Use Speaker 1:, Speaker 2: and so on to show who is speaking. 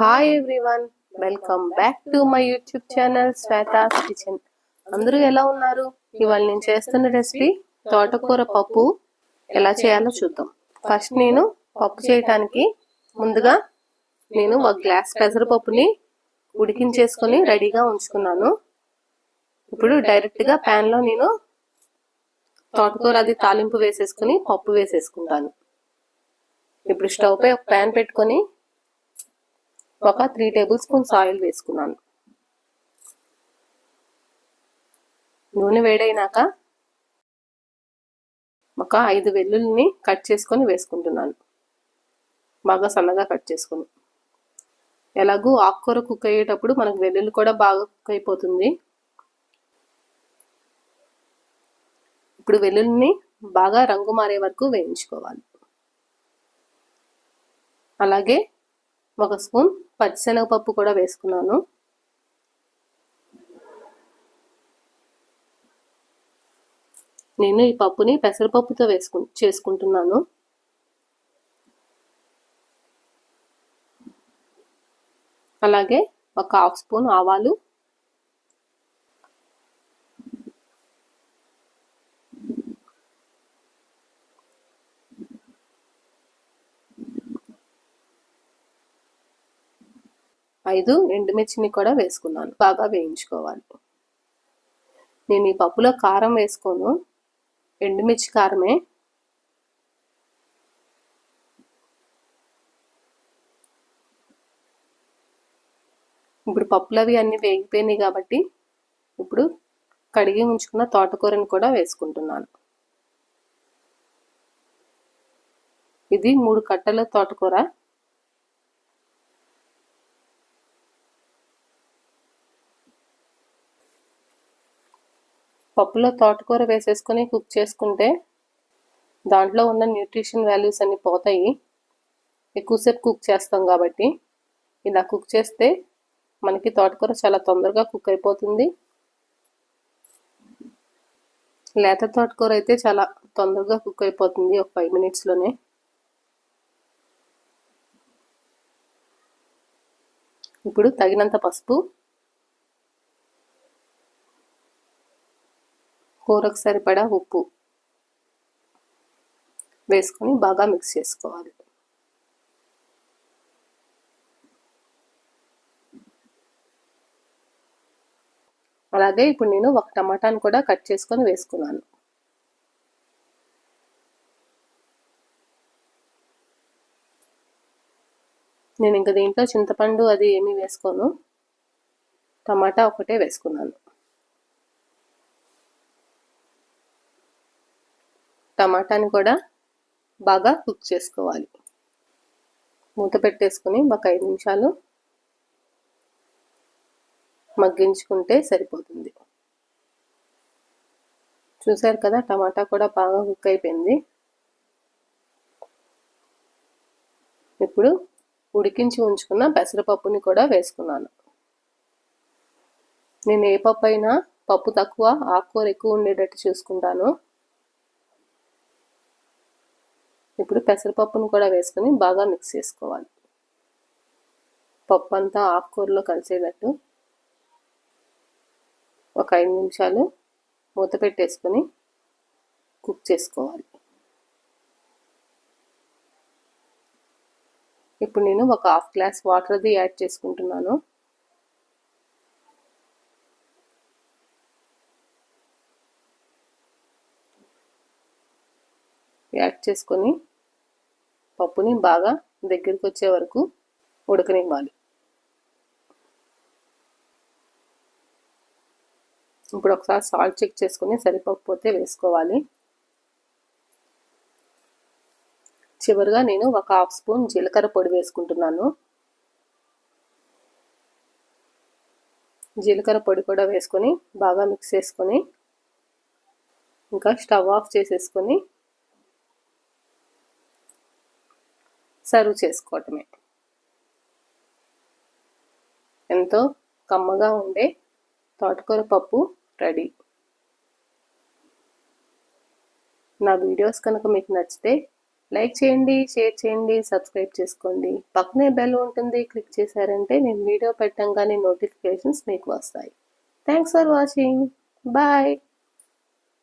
Speaker 1: Hi everyone welcome back to my YouTube channel Shweta's kitchen అందరూ ఎలా ఉన్నారు? ఇవాళ నేను చేస్తున్న రెసిపీ తోటకూర పప్పు. ఎలా చేయాలో చూద్దాం. ఫస్ట్ నేను పప్పు చేయటానికి ముందుగా నేను ఒక గ్లాస్ పెసరపప్పుని ఉడికించేసుకొని రెడీగా ఉంచుకున్నాను. ఇప్పుడు డైరెక్ట్గా ప్యాన్లో నేను తోటకూర అది తాలింపు వేసేసుకుని పప్పు వేసేసుకుంటాను. ఇప్పుడు స్టవ్ పై ఒక ప్యాన్ పెట్టుకొని ఒక త్రీ టేబుల్ స్పూన్స్ ఆయిల్ వేసుకున్నాను. నూనె వేడైనాక ఒక ఐదు వెల్లుల్ని కట్ చేసుకొని వేసుకుంటున్నాను. బాగా సన్నగా కట్ చేసుకొని. ఎలాగూ ఆకుకూర కుక్ అయ్యేటప్పుడు మనకు వెల్లుల్లి కూడా బాగా కుక్ అయిపోతుంది. ఇప్పుడు వెల్లుల్లిని బాగా రంగు మారే వరకు వేయించుకోవాలి. అలాగే ఒక స్పూన్ పచ్చిశనగపప్పు కూడా వేసుకున్నాను. నేను ఈ పప్పుని పెసరపప్పుతో వేసుకు చేసుకుంటున్నాను. అలాగే ఒక హాఫ్ స్పూన్ ఆవాలు ఐదు ఎండుమిర్చిని కూడా వేసుకున్నాను. బాగా వేయించుకోవాలి. నేను ఈ పప్పులో కారం వేసుకోను. ఎండుమిర్చి కారమే. ఇప్పుడు పప్పులు అవి అన్నీ వేగిపోయినాయి కాబట్టి ఇప్పుడు కడిగి ఉంచుకున్న తోటకూరని కూడా వేసుకుంటున్నాను. ఇది మూడు కట్టల తోటకూర. పప్పులో తోటకూర వేసేసుకొని కుక్ చేసుకుంటే దాంట్లో ఉన్న న్యూట్రిషన్ వాల్యూస్ అన్ని పోతాయి. ఎక్కువసేపు కుక్ చేస్తాం కాబట్టి. ఇలా కుక్ చేస్తే మనకి తోటకూర చాలా తొందరగా కుక్ అయిపోతుంది. లేత తోటకూర అయితే చాలా తొందరగా కుక్ అయిపోతుంది ఒక ఫైవ్ మినిట్స్లోనే ఇప్పుడు తగినంత పసుపు కూరకు సరిపడా ఉప్పు వేసుకొని బాగా మిక్స్ చేసుకోవాలి. అలాగే ఇప్పుడు నేను ఒక టమాటాను కూడా కట్ చేసుకొని వేసుకున్నాను. నేను ఇంకా దీంట్లో చింతపండు అది ఏమీ వేసుకోను. టమాటా ఒకటే వేసుకున్నాను. టమాటాని కూడా బాగా కుక్ చేసుకోవాలి. మూత పెట్టేసుకుని ఒక ఐదు నిమిషాలు మగ్గించుకుంటే సరిపోతుంది. చూసారు కదా టమాటా కూడా బాగా కుక్ అయిపోయింది. ఇప్పుడు ఉడికించి ఉంచుకున్న పెసరపప్పుని కూడా వేసుకున్నాను. నేను ఏ పప్పు అయినా పప్పు తక్కువ ఆకుకూర ఎక్కువ ఉండేటట్టు చూసుకుంటాను. ఇప్పుడు పెసరపప్పును కూడా వేసుకొని బాగా మిక్స్ చేసుకోవాలి. పప్పు అంతా ఆకుకూరలో కలిసేటట్టు ఒక ఐదు నిమిషాలు మూత పెట్టేసుకొని కుక్ చేసుకోవాలి. ఇప్పుడు నేను ఒక హాఫ్ గ్లాస్ వాటర్ది యాడ్ చేసుకుంటున్నాను. యాడ్ చేసుకొని పప్పుని బాగా దగ్గరికి వచ్చే వరకు ఉడకనివ్వాలి. ఇప్పుడు ఒకసారి సాల్ట్ చెక్ చేసుకొని సరిపోకపోతే వేసుకోవాలి. చివరిగా నేను ఒక హాఫ్ స్పూన్ జీలకర్ర పొడి వేసుకుంటున్నాను. జీలకర్ర పొడి కూడా వేసుకొని బాగా మిక్స్ చేసుకొని ఇంకా స్టవ్ ఆఫ్ చేసేసుకొని సర్వ్ చేసుకోవటమే. ఎంతో కమ్మగా ఉండే తోటకూర పప్పు రెడీ. నా వీడియోస్ కనుక మీకు నచ్చితే లైక్ చేయండి షేర్ చేయండి సబ్స్క్రైబ్ చేసుకోండి. పక్కనే బెల్ ఉంటుంది క్లిక్ చేశారంటే నేను వీడియో పెట్టంగానే నోటిఫికేషన్స్ మీకు వస్తాయి. Thanks for watching. బాయ్.